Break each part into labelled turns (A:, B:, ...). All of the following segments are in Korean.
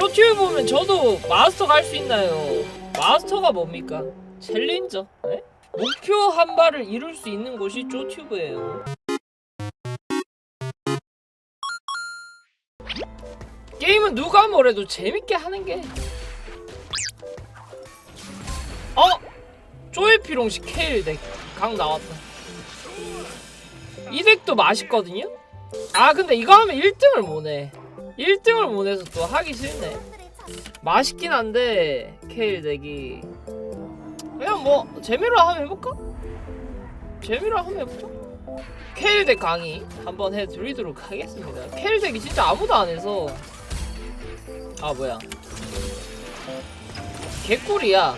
A: 쪼튜브 보면 저도 마스터 갈 수 있나요? 마스터가 뭡니까? 챌린저? 네? 목표 한 발을 이룰 수 있는 곳이 쪼튜브예요. 게임은 누가 뭐래도 재밌게 하는 게. 어? 쪼에피롱식 케일 덱. 강 나왔다. 이 덱도 맛있거든요? 아 근데 이거 하면 1등을 못해. 1등을 못해서 또 하기 싫네. 맛있긴 한데 케일 덱이 그냥 뭐 재미로 한번 해볼까? 재미로 한번 해보자 케일 덱 강의 한번 해드리도록 하겠습니다. 케일 덱이 진짜 아무도 안 해서. 아 뭐야. 개꿀이야.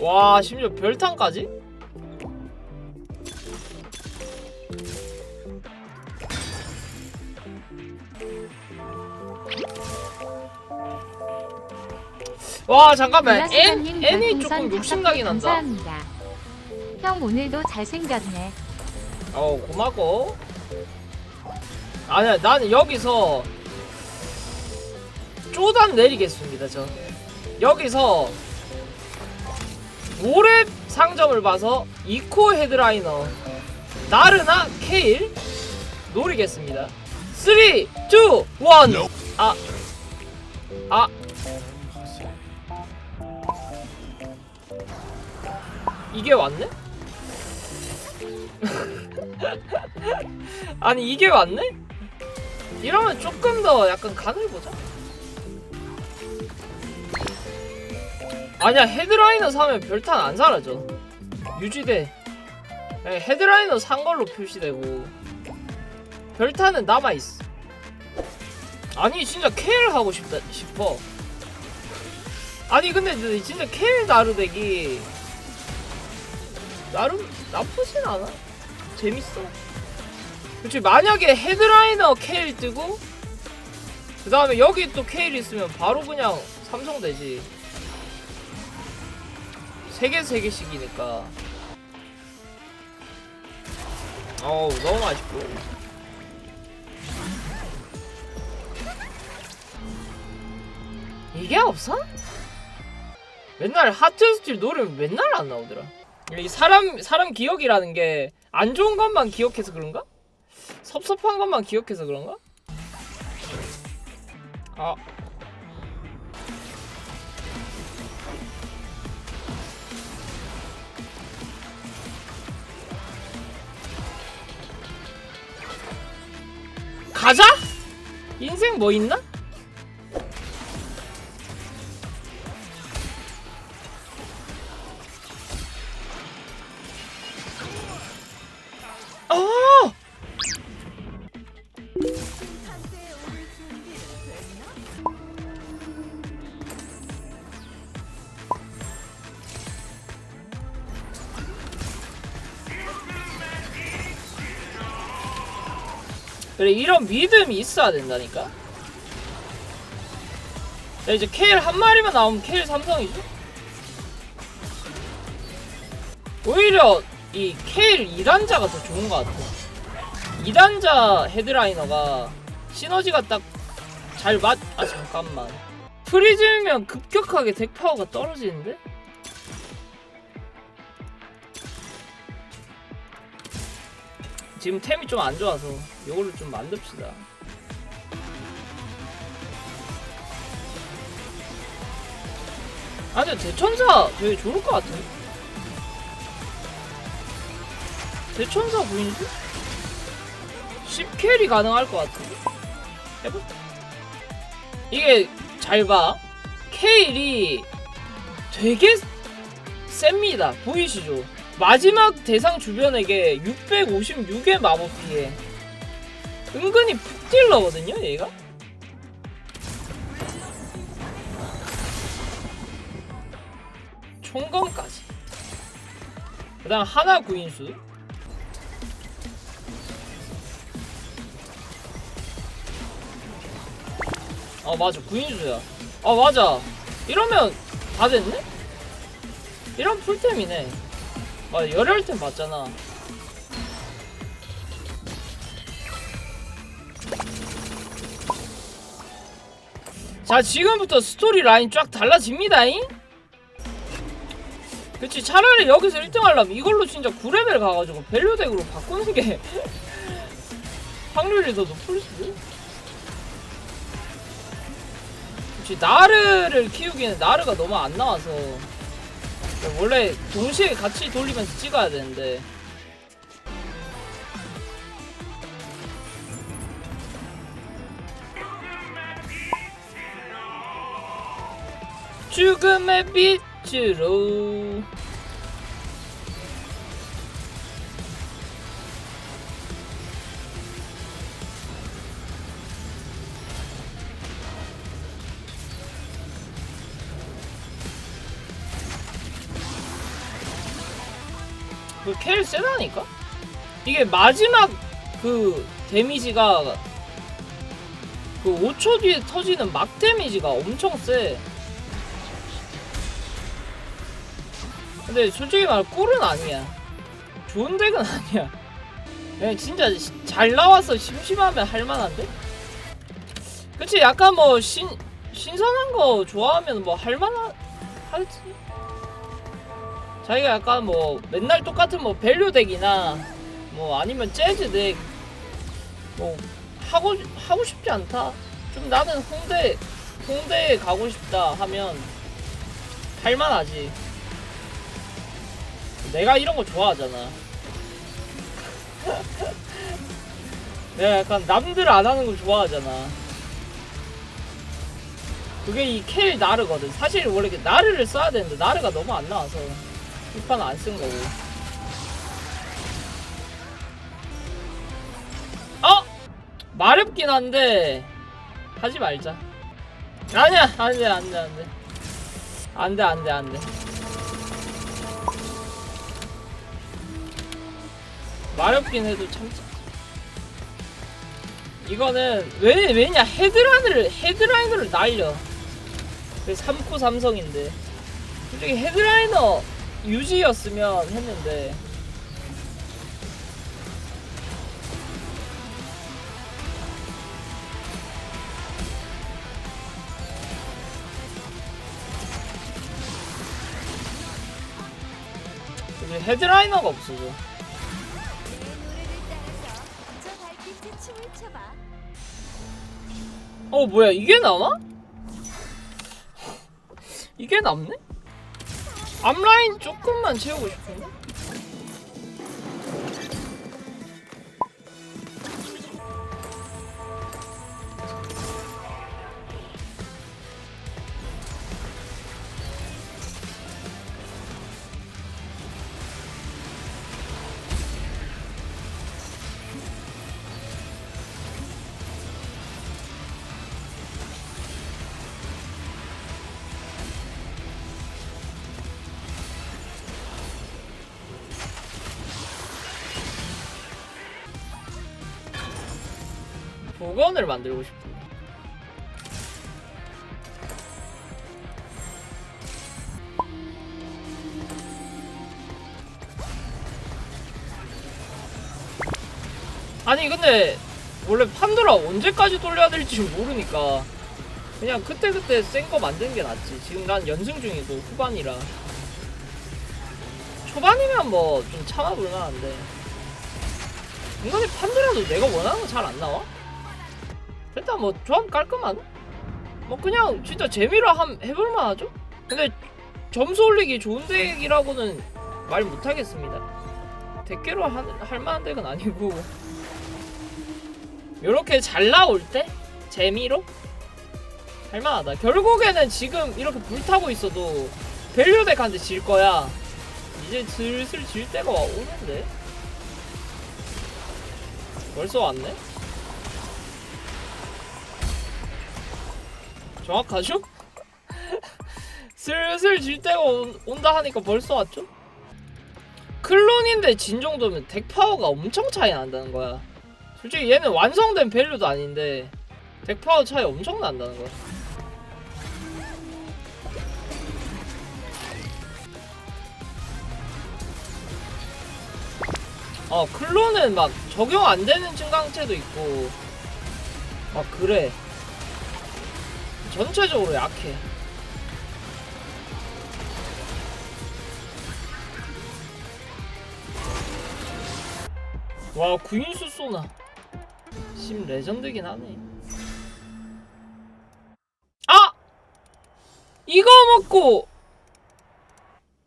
A: 와 심지어 별탄까지? 와 잠깐만 애니
B: 별풍선
A: 조금
B: 다섯
A: 욕심나긴
B: 개
A: 한다
B: 감사합니다. 형 오늘도 잘생겼네.
A: 어 고마고 아니야 나는 여기서 쪼단 내리겠습니다 저 여기서 모래 상점을 봐서 이코 헤드라이너 나르나 케일 노리겠습니다 3 2 1 아. 아. 이게 왔네? 아니 이게 왔네? 이러면 조금 더 약간 간을 보자. 아니야 헤드라이너 사면 별탄 안 사라져. 유지돼. 예, 헤드라이너 산 걸로 표시되고 별탄은 남아 있어. 아니 진짜 케일 하고 싶다 싶어. 아니 근데 진짜 케일 나르덱이 나름 나쁘진 않아. 재밌어. 그치 만약에 헤드라이너 케일 뜨고 그 다음에 여기 또 케일 있으면 바로 그냥 삼성 되지. 세 개 세 개씩이니까. 어우 너무 맛있고. 이게 없어? 맨날 하트 스틸 노래는 맨날 안 나오더라. 이 사람 사람 기억이라는 게 안 좋은 것만 기억해서 그런가? 섭섭한 것만 기억해서 그런가? 아. 가자? 인생 뭐 있나? 그래 이런 믿음이 있어야 된다니까. 야, 이제 케일 한 마리만 나오면 케일 삼성이죠? 오히려 이 케일 2단자가 더 좋은 것 같아. 2단자 헤드라이너가 시너지가 딱 잘 맞. 아 잠깐만. 프리즈면 급격하게 덱 파워가 떨어지는데? 지금 템이 좀 안 좋아서 이걸로 좀 만듭시다. 아 근데 대천사 되게 좋을 것 같아. 대천사 부인수? 10캐리 가능할 것 같은데? 해볼까? 이게 잘 봐. 케일이 되게 셉니다. 보이시죠? 마지막 대상 주변에게 656의 마법 피해. 은근히 푹 찔러거든요, 얘가? 총검까지. 그 다음 하나 구인수. 어 맞아 구인수야 아 맞아 이러면 다 됐네? 이런 풀템이네 아 열혈 템 맞잖아. 자 지금부터 스토리 라인 쫙 달라집니다잉? 그치 차라리 여기서 1등 하려면 이걸로 진짜 9레벨 가가지고 밸류덱으로 바꾸는 게 확률이 더 높을 수도 그치 나르를 키우기에는 나르가 너무 안 나와서. 원래 동시에 같이 돌리면서 찍어야 되는데. 죽음의 빛으로 그 켈 세다니까? 이게 마지막 그 데미지가 그 5초 뒤에 터지는 막 데미지가 엄청 세. 근데 솔직히 말 꿀은 아니야. 좋은 덱은 아니야. 그냥 진짜 시- 잘 나와서 심심하면 할만한데? 그치 약간 뭐 신, 신선한 거 좋아하면 뭐 할만한 하지. 자기가 약간 뭐 맨날 똑같은 뭐 밸류 덱이나 뭐 아니면 재즈 덱뭐 하고 하고 싶지 않다. 좀 나는 홍대 홍대에 가고 싶다 하면 할만하지. 내가 이런 거 좋아하잖아. 내가 약간 남들 안 하는 거 좋아하잖아. 그게 이 켈 나르거든. 사실 원래 그 나르를 써야 되는데 나르가 너무 안 나와서 이 판은 안쓴 거고. 어? 마렵긴 한데 하지 말자. 아니야, 안돼, 안돼, 안돼, 안돼, 안돼, 안돼. 마렵긴 해도 참자. 이거는 왜 왜냐 헤드라인을 헤드라이너를 날려. 그 3코 삼성인데 솔직히 헤드라이너 유지였으면 했는데 이제 헤드라이너가 없어져. 어 뭐야 이게 남아? 이게 남네? 앞라인 조금만 채우고 싶은데? 복원을 만들고 싶은데. 아니 근데 원래 판도라 언제까지 돌려야 될지 모르니까 그냥 그때그때 센 거 만드는 게 낫지. 지금 난 연승 중이고 후반이라. 초반이면 뭐 좀 참아볼 만한데. 인간이 판도라도 내가 원하는 거 잘 안 나와? 일단 뭐 조합 깔끔하네? 뭐 그냥 진짜 재미로 함 해볼 만 하죠? 근데 점수 올리기 좋은 덱이라고는 말 못하겠습니다 대깨로 할, 할 만한 덱은 아니고 요렇게 잘 나올 때? 재미로? 할만하다 결국에는 지금 이렇게 불타고 있어도 밸류 덱한테 질 거야 이제 슬슬 질 때가 와- 오는데 벌써 왔네? 정확하죠? 슬슬 질 때가 온- 온다 하니까 벌써 왔죠? 클론인데 진 정도면 덱 파워가 엄청 차이 난다는 거야. 솔직히 얘는 완성된 밸류도 아닌데 덱 파워 차이 엄청 난다는 거야. 어 클론은 막 적용 안 되는 증강체도 있고 막 그래 전체적으로 약해. 와 구인수 쏘나. 심 레전드긴 하네. 아! 이거 먹고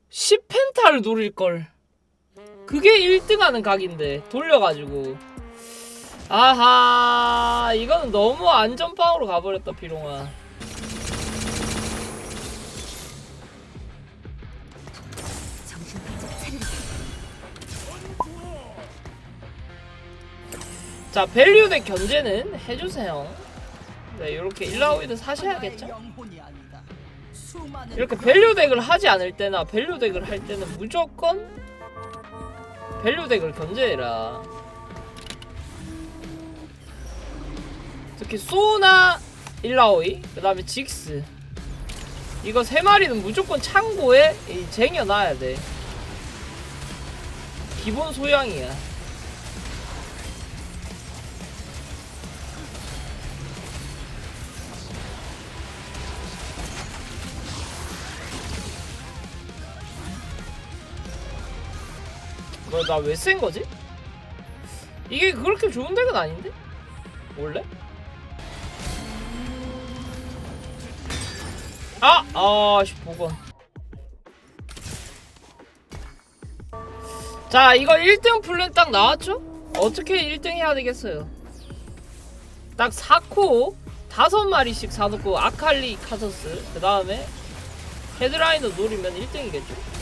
A: 10펜타를 노릴걸. 그게 1등하는 각인데 돌려가지고. 아하 이거는 너무 안전빵으로 가버렸다 비롱아 자 밸류덱 견제는 해주세요. 네 이렇게 일라오이드 사셔야겠죠? 이렇게 밸류 덱을 하지 않을 때나 밸류 덱을 할 때는 무조건 밸류 덱을 견제해라. 특히 소나 일라오이 그 다음에 직스. 이거 세 마리는 무조건 창고에 이 쟁여놔야 돼. 기본 소양이야 뭐야 나왜센 거지? 이게 그렇게 좋은 덱은 아닌데? 원래? 아! 아씨 보건 자 이거 1등 플랜 딱 나왔죠? 어떻게 1등 해야 되겠어요 딱 4코 5마리씩 사놓고 아칼리 카서스 그 다음에 헤드라이너 노리면 1등이겠죠?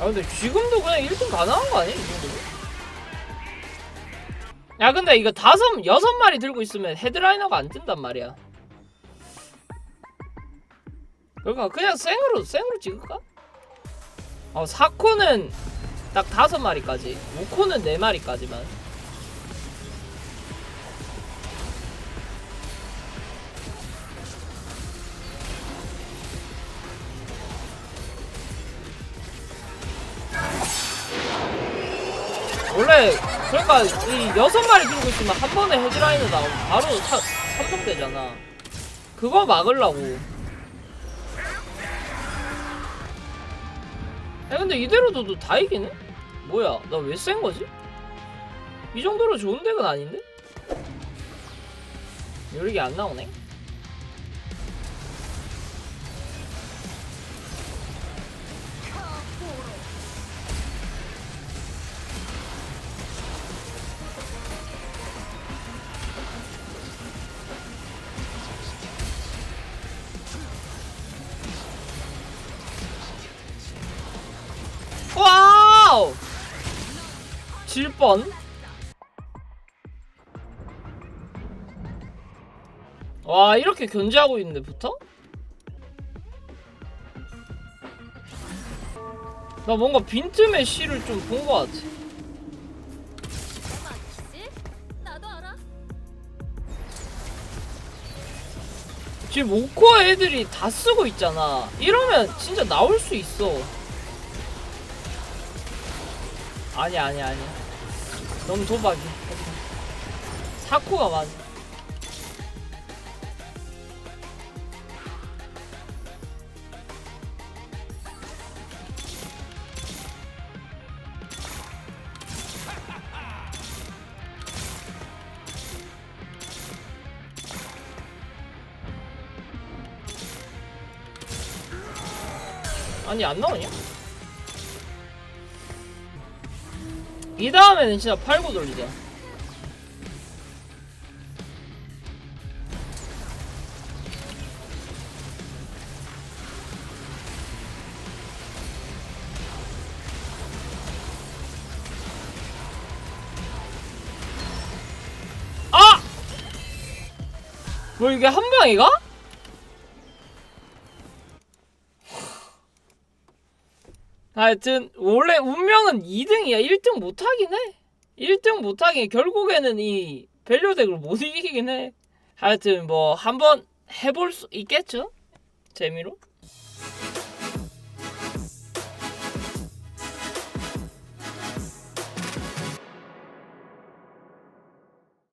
A: 아 근데 지금도 그냥 1등 가능한 거 아니야? 야 근데 이거 다섯 여섯 마리 들고 있으면 헤드라이너가 안 뜬단 말이야. 그러니까 그냥 생으로 생으로 찍을까? 어 4코는 딱 다섯 마리까지, 5코는 네 마리까지만. 그러니까 이 여섯 마리 들고 있으면 한 번에 헤드라인을 나오면 바로 차, 삼성 되잖아. 그거 막으려고. 야 근데 이대로 둬도 다 이기네? 뭐야 나 왜 센 거지? 이 정도로 좋은 덱은 아닌데? 요리게 안 나오네? 7번. 와 이렇게 견제하고 있는데 부터? 나 뭔가 빈틈의 시를 좀 본 것 같아. 지금 오코아 애들이 다 쓰고 있잖아. 이러면 진짜 나올 수 있어. 아니 아니 아니. 너무 도박이야. 사코가 맞아. 아니 안 나오냐? 이 다음에는 진짜 팔고 돌리자. 아! 뭐 이게 한 방이가? 하여튼 원래 운명은 2등이야. 1등 못하긴 해. 1등 못하긴 해. 결국에는 이 밸류덱을 못 이기긴 해. 하여튼 뭐 한번 해볼 수 있겠죠? 재미로?